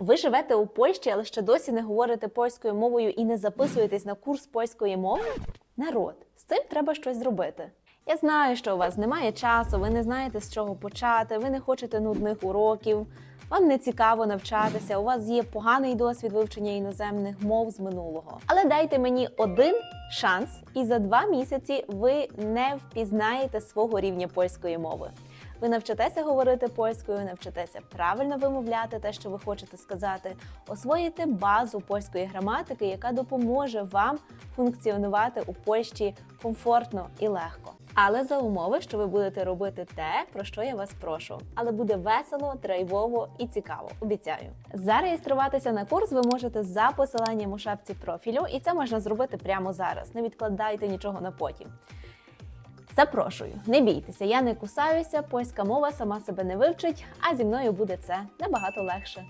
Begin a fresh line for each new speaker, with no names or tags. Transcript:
Ви живете у Польщі, але ще досі не говорите польською мовою і не записуєтесь на курс польської мови? Народ, з цим треба щось зробити. Я знаю, що у вас немає часу, ви не знаєте з чого почати, ви не хочете нудних уроків, вам не цікаво навчатися, у вас є поганий досвід вивчення іноземних мов з минулого. Але дайте мені один шанс, і за два місяці ви не впізнаєте свого рівня польської мови. Ви навчитеся говорити польською, навчитеся правильно вимовляти те, що ви хочете сказати, освоїте базу польської граматики, яка допоможе вам функціонувати у Польщі комфортно і легко. Але за умови, що ви будете робити те, про що я вас прошу. Але буде весело, драйвово і цікаво. Обіцяю. Зареєструватися на курс ви можете за посиланням у шапці профілю, і це можна зробити прямо зараз. Не відкладайте нічого на потім. Запрошую, не бійтеся, я не кусаюся, польська мова сама себе не вивчить, а зі мною буде це набагато легше.